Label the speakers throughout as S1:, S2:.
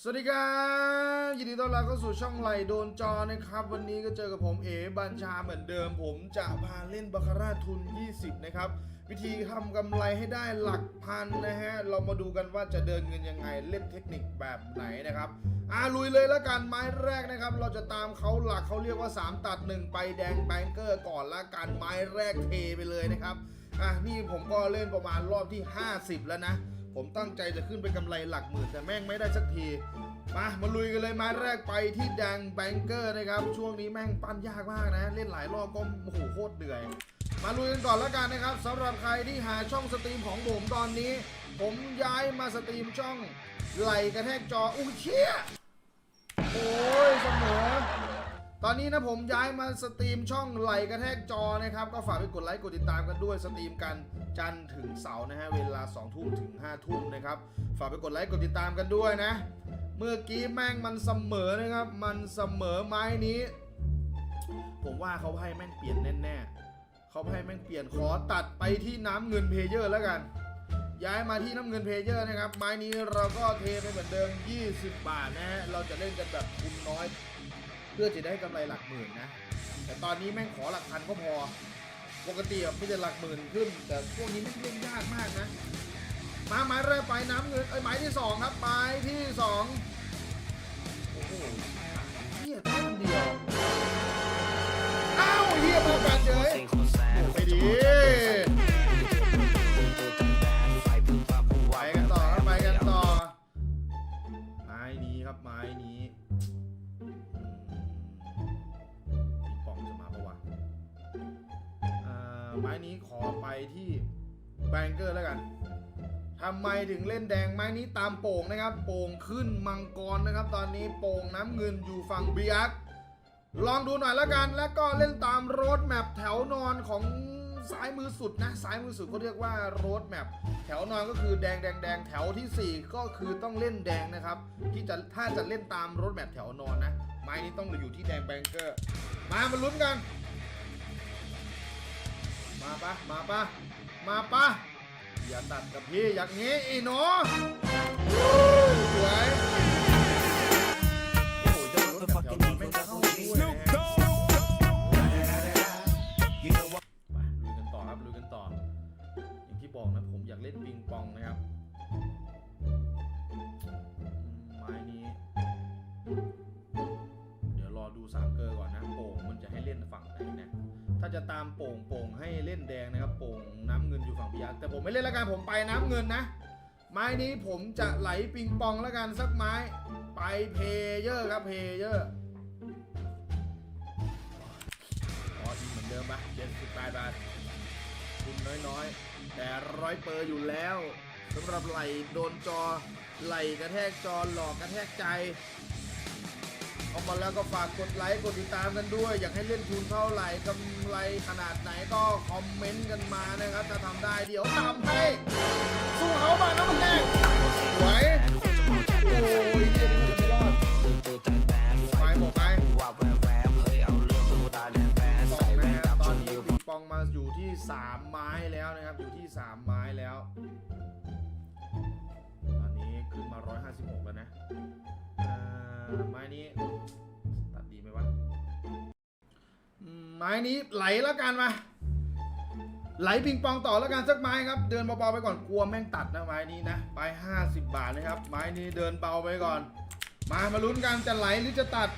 S1: สวัสดีครับยินดีต้อนรับเข้าสู่ช่องไหลโดนจอนะครับ วันนี้ก็เจอกับผมเอ๋บัญชาเหมือนเดิม ผมจะพาเล่นบาคาร่าทุน 20 นะครับ วิธีทำกำไรให้ได้หลักพันนะฮะ เรามาดูกันว่าจะเดินเงินยังไงเล่นเทคนิคแบบไหนนะครับอาลุยเลยล้วกันไม้แรกนะครับ เราจะตามเขาหลักเขาเรียกว่า 3 ตัด 1 ไปแดงแบงเกอร์ก่อนละกันไม้แรกเทไปเลยนะครับอะนี่ผมก็เล่นประมาณรอบที่ 50 แล้วนะ ผมตั้งใจจะขึ้นไปกำไรหลักหมื่นแต่แม่งไม่ได้สักที มามาลุยกันเลยมาแรกไปที่แดงแบงเกอร์นะครับ ช่วงนี้แม่งปั้นยากมากนะ เล่นหลายรอบก็โอ้โหโคตรเหนื่อย มาลุยกันก่อนแล้วกันนะครับสำหรับใครที่หาช่องสตรีมของผมตอนนี้ ผมย้ายมาสตรีมช่องไหลกระแทกจออุ้ยเชี่ยโอ้ยเสมอ ตอนนี้นะผมย้ายมาสตรีมช่องไหลกระแทกจอนะครับ ก็ฝากไปกดไลค์กดติดตามกันด้วยสตรีมกันจันทร์ถึงเสาร์นะฮะเวลา2ทุ่มถึง5ทุ่มนะครับฝากไปกดไลค์กดติดตามกันด้วยนะ เมื่อกี้แม่งมันเสมอนะครับ มันเสมอไม้นี้ ผมว่าเขาให้แม่งเปลี่ยนแน่ๆเขาให้แม่งเปลี่ยนขอตัดไปที่น้ำเงินเพเยอร์แล้วกัน ย้ายมาที่น้ำเงินเพเยอร์นะครับ ไม้นี้เราก็เทไปเหมือนเดิม 20 บาทนะฮะเราจะเล่นกันแบบทุนน้อย เพื่อจะได้กำไรหลักหมื่นนะ แต่ตอนนี้แม่งขอหลักพันก็พอ ปกติไม่จะหลักหมื่นขึ้น แต่พวกนี้ไม่เล่นยากมากนะ มาไม้แรกไปน้ำเงินไอ้ยไม้ที่สองครับไม้ที่สองโอ้โหเฮียต้นเดียว อ้าวเฮียมากันเฉย งเกอร์แล้วกันทำไมถึงเล่นแดงไม้นี้ตามโป่งนะครับ โป่งขึ้นมังกรนะครับ ตอนนี้โป่งน้ำเงินอยู่ฝั่งบียกลองดูหน่อยแล้วกัน แล้วก็เล่นตามโรดแมพแถวนอนของซ้ายมือสุดนะซ้ายมือสุดเขาเรียกว่าโรดแมพแถวนอนก็คือแดงแดงแดงแถวทีสี่4 ก็คือต้องเล่นแดงนะครับ ที่จะถ้าจะเล่นตามโรดแมพแถวนอนนะ ไม้นี้ต้องอยู่ที่แดงแบงเกอร์ มามาลุ้นกัน มาปะมาปะมาปะ อย่าตัดกับพี่อย่างนี้อีหนูสวยโอ้โหจะรถแบบแถวนอนไม่เข้าด้วยนะฮะ ไปลุยกันต่อครับลุยกันต่อ อย่างที่บอกนะผมอยากเล่นปิงปองนะครับอืมไม้นี้ เดี๋ยวรอดูสามเกอร์ก่อนนะโป่งมันจะให้เล่นฝั่งไหนนะ ถ้าจะตามโป่งโป่งให้เล่นแดงนะครับ โป่งน้ำเงินอยู่ฝั่งพิยักแต่ผมไม่เล่นแล้วกันผมไปน้ำเงินนะ ไม้นี้ผมจะไหลปิงปองแล้วกันสักไม้ ไปเพเยอร์ครับเพเยอร์อ๋ออีกเหมือนเดิมปะเจ็ดสิบแปดบาททุนน้อยๆ แต่ร้อยเปอร์อยู่แล้วสำหรับไหลโดนจอไหลกระแทกจอหลอกกระแทกใจ ออกมาแล้วก็ฝากกดไลค์กดติดตามกันด้วย อยากให้เล่นทุนเท่าไหร่กำไรขนาดไหนก็คอมเมนต์กันมานะครับถ้าทำได้เดี๋ยวทำให้สู้เขาบ้างนะมันแรกสวยโอ้ยเดี๋ยวนี้จะไม่รอดไปหมดไปสองนะครับตอนนี้ปิงปองมาอยู่ที่ 3 ไม้แล้วนะครับอยู่ที่ 3 ไม้แล้ว ตอนนี้ขึ้นมา 156 แล้วนะอ่า ไม้นี้ตัดดีไหมวะไม้นี้ไหลแล้วกันมาไหลปิงปองต่อแล้วกันสักไม้ครับ เดินเบาๆไปก่อนกลัวแม่งตัดนะไม้นี้นะไป 50 บาทนะครับ ไม้นี้เดินเบาไปก่อน มามาลุ้นกันจะไหลหรือจะตัด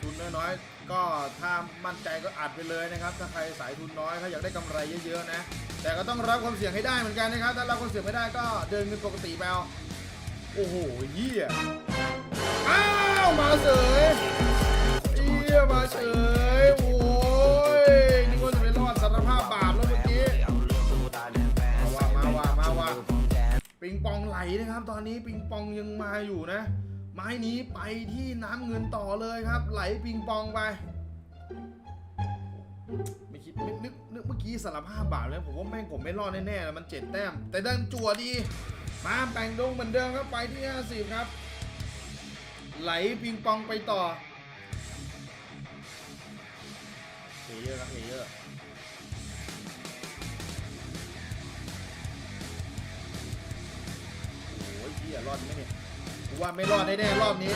S1: ทุนน้อยๆก็ถ้ามั่นใจก็อัดไปเลยนะครับ ถ้าใครสายทุนน้อยถ้าอยากได้กำไรเยอะๆนะ แต่ก็ต้องรับความเสี่ยงให้ได้เหมือนกันนะครับ ถ้ารับความเสี่ยงไม่ได้ก็เดินเงินปกติไปเอาโอ้โหเหี้ยอ้าวมาเสยเหี้ยมาเสยโอ้ยนี่ว่าจะไปรอดสารภาพบาปแล้วเมื่อกี้มาว่ามาว่ามาว่าปิงปองไหลนะครับ ตอนนี้ปิงปองยังมาอยู่นะ ไม้นี้ไปที่น้ำเงินต่อเลยครับ ไหลปิงปองไป คิดไม่นึกนึกเมื่อกี้สารภาพบาปแล้วผมว่าแม่งผมไม่รอดแน่ๆแล้วมันเจ็ดแต้ม แต่ดันจั่วดีมาแบ่งดงเหมือนเดิมครับไปที่ 50 ครับ ไหลปิงปองไปต่อเพเยอร์ครับเพเยอร์ยรอดไหมเนี่ยกูว่าไม่รอดแน่ๆรอบนี้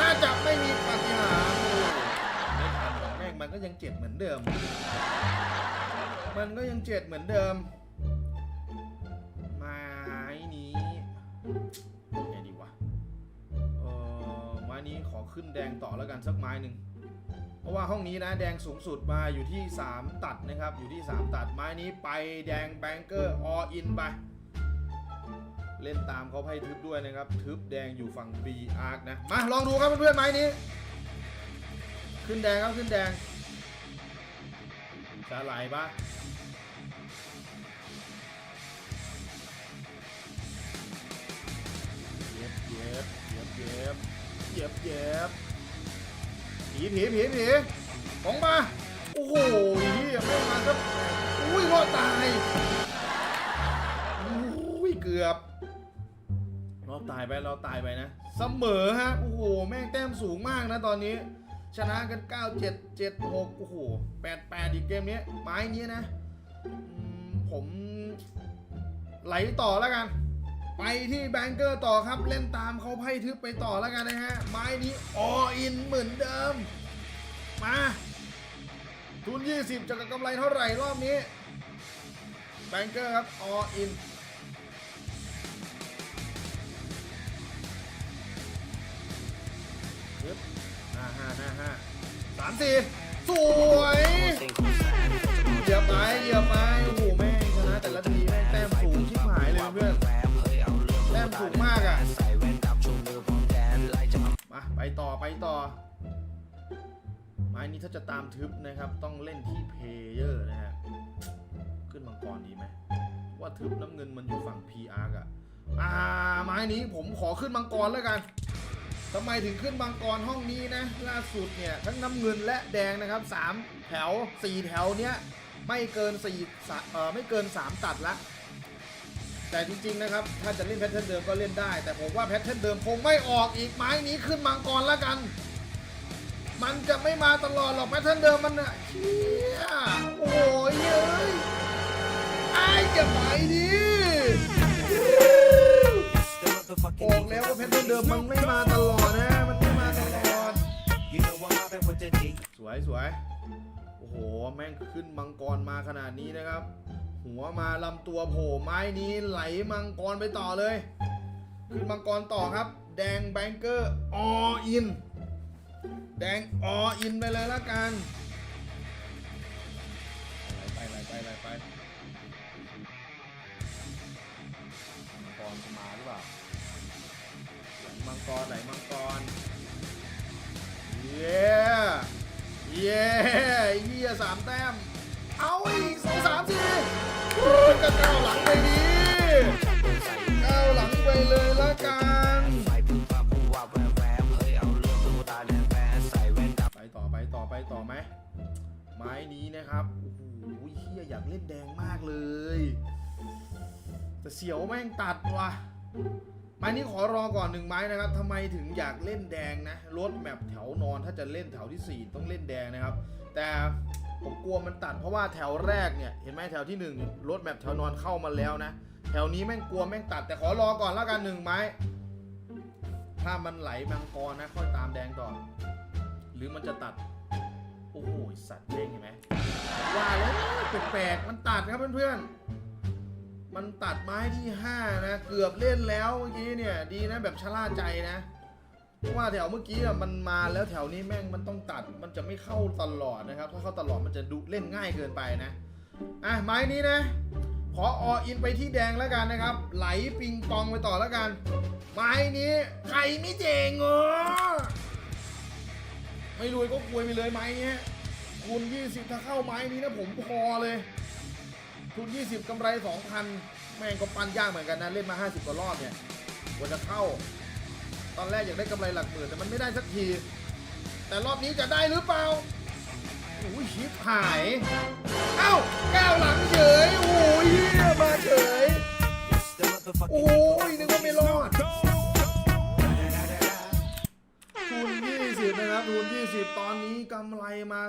S1: น่าจะไม่มีปาฏิหาริย์ ก็ยังเจ็ดเหมือนเดิม มันก็ยังเจ็ดเหมือนเดิม ไม้นี้ไงดีวะเออไม้นี้ขอขึ้นแดงต่อแล้วกันสักไม้หนึ่งเพราะว่าห้องนี้นะแดงสูงสุดมาอยู่ที่ 3 ตัดนะครับ อยู่ที่ 3 ตัดไม้นี้ไปแดงแบงเกอร์ออินไปเล่นตามเขาให้ทึบด้วยนะครับ ทึบแดงอยู่ฝั่ง B Arc นะ มาลองดูครับเพื่อนๆไม้นี้ ขึ้นแดงครับ ขึ้นแดง จะไหลปะเย็บเย็บเย็บเย็บเย็บเย็บผีผีผีผีของมา โอ้โหเฮียไม่มาครับ อุ้ยรอดตายอุ้ยเกือบเราตายไปเราตายไปนะ เสมอฮะ โอ้โห แม่งแต้มสูงมากนะตอนนี้ ชนะกัน 9 7 7 6โอ้โห8 8อีกเกมนี้ไม้นี้นะผมไหลต่อแล้วกัน ไปที่แบงเกอร์ต่อครับ เล่นตามเขาไพ่ทึบไปต่อแล้วกันนะฮะ ไม้นี้ออินเหมือนเดิม มา ทุน 20 จะกำไรเท่าไหร่รอบนี้แบงเกอร์ครับออินปึ๊บห้าห้าห้าห้าสามสี่สวยเหยียบไปเหยียบไปโอ้โหแม่งชนะแต่ละทีแม่งแต้มสูงชิบหายเลยเพื่อนแต้มสูงมากอะมาไปต่อไปต่อไม้นี้ถ้าจะตามทึบนะครับ ต้องเล่นที่เพเยอร์นะฮะขึ้นมังกรดีไหมว่าทึบน้ำเงินมันอยู่ฝั่ง PR อะอ่าไม้นี้ผมขอขึ้นมังกรแล้วกัน ทำไมถึงขึ้นบางกรห้องนี้นะ ล่าสุดเนี่ย ทั้งน้ำเงินและแดงนะครับ 3 แถว 4 แถวเนี้ย ไม่เกิน4สะเอ่อไม่เกิน 3 ตัดละแต่จริงๆนะครับ ถ้าจะเล่นแพทเทิร์นเดิมก็เล่นได้ แต่ผมว่าแพทเทิร์นเดิมคงไม่ออกอีกไม้นี้ขึ้นมังกรแล้วกัน มันจะไม่มาตลอดหรอกแพทเทิร์นเดิมมันอะเชี่ยโอ้ยเอ้ยไอ้จะไปดิ บอกแล้วว่าแพทเทิร์นเดิมมันไม่มาตลอดนะ มันไม่มาตลอด สวยสวยโอ้โห แม่งขึ้นมังกรมาขนาดนี้นะครับ หัวมาลำตัวโผล่ไม้นี้ไหลมังกรไปต่อเลย ขึ้นมังกรต่อครับ แดงแบงเกอร์ออิน แดงออินไปเลยละกัน กรไหลมังกร เย้เย้เยี่ยสามแต้ม เอาอีกสองสามสี่ก็ก้าวหลังไปดีก้าวหลังไปเลยละกันไปต่อไปต่อไปต่อไหมไม้นี้นะครับโอ้โหเฮียอยากเล่นแดงมากเลย แต่เสียวแม่งตัดว่ะ ไม้นี้ขอรอก่อนหนึ่งไม้นะครับทำไมถึงอยากเล่นแดงนะรถแมพแถวนอนถ้าจะเล่นแถวที่ 4 ต้องเล่นแดงนะครับ แต่ผมกลัวมันตัดเพราะว่าแถวแรกเนี่ยเห็นไหมแถวที่1นี่ยรถแมพแถวนอนเข้ามาแล้วนะ แถวนี้แม่งกลัวแม่งตัด แต่ขอรอก่อนแล้วกันหนึ่งไม้ ถ้ามันไหลมังกรนะค่อยตามแดงต่อหรือมันจะตัดโอ้โหสัตว์เด้งเห็นไหมว่าแล้วแปลกๆมันตัดครับเพื่อนๆ มันตัดไม้ที่ 5 นะ เกือบเล่นแล้วเมื่อกี้เนี่ย ดีนะแบบชะล่าใจนะ เพราะว่าแถวเมื่อกี้อะมันมาแล้วแถวนี้แม่งมันต้องตัดมันจะไม่เข้าตลอดนะครับ ถ้าเข้าตลอดมันจะดูเล่นง่ายเกินไปนะ อะไม้นี้นะ ขอออินไปที่แดงแล้วกันนะครับ ไหลปิงปองไปต่อแล้วกัน ไม้นี้ใครไม่เจ๋งเหรอไม่รวยก็ควยไปเลยไม้นี้ยคูณ20ถ้าเข้าไม้นี้นะผมพอเลย ทุน 20กำไร 2,000 แม่งก็ปั้นยากเหมือนกันนะ เล่นมา 50 กว่ารอบเนี่ยกว่าจะเข้า ตอนแรกอยากได้กำไรหลักหมื่นแต่มันไม่ได้สักที แต่รอบนี้จะได้หรือเปล่าโอ้ยชิปหาย เอ้าก้าวหลังเฉยโอ้ยเหี้ยมาเฉยโอ้ยนึกว่าไม่รอด 20 นะครับทุน20 20 ตอนนี้กำไรมา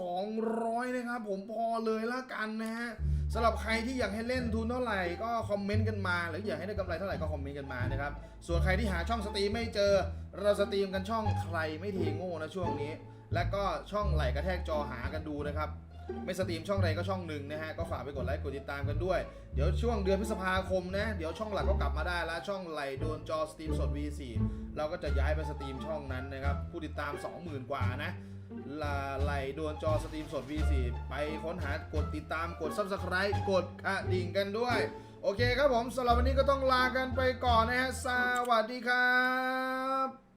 S1: 2,200 นะครับ ผมพอเลยละกันนะฮะสำหรับใครที่อยากให้เล่นทุนเท่าไหร่ก็คอมเมนต์กันมาหรืออยากให้ได้กำไรเท่าไหร่ก็คอมเมนต์กันมานะครับส่วนใครที่หาช่องสตรีมไม่เจอ เราสตรีมกันช่องใครไม่เทโง่นะช่วงนี้ และก็ช่องไหลกระแทกจอหากันดูนะครับ ไม่สตรีมช่องใดก็ช่องหนึ่งนะฮะ ก็ฝากไปกดไลค์กดติดตามกันด้วย เดี๋ยวช่วงเดือนพฤษภาคมนะ เดี๋ยวช่องหลักก็กลับมาได้แล้ว ช่องไหลโดนจอสตรีมสด V4 เราก็จะย้ายไปสตรีมช่องนั้นนะครับ ผู้ติดตาม 20,000 กว่านะลาไหลโดนจอสตรีมสด V4 ไปค้นหากดติดตามกด Subscribe กดกระดิ่งกันด้วย โอเคครับผมสำหรับวันนี้ก็ต้องลากันไปก่อนนะฮะ สวัสดีครับ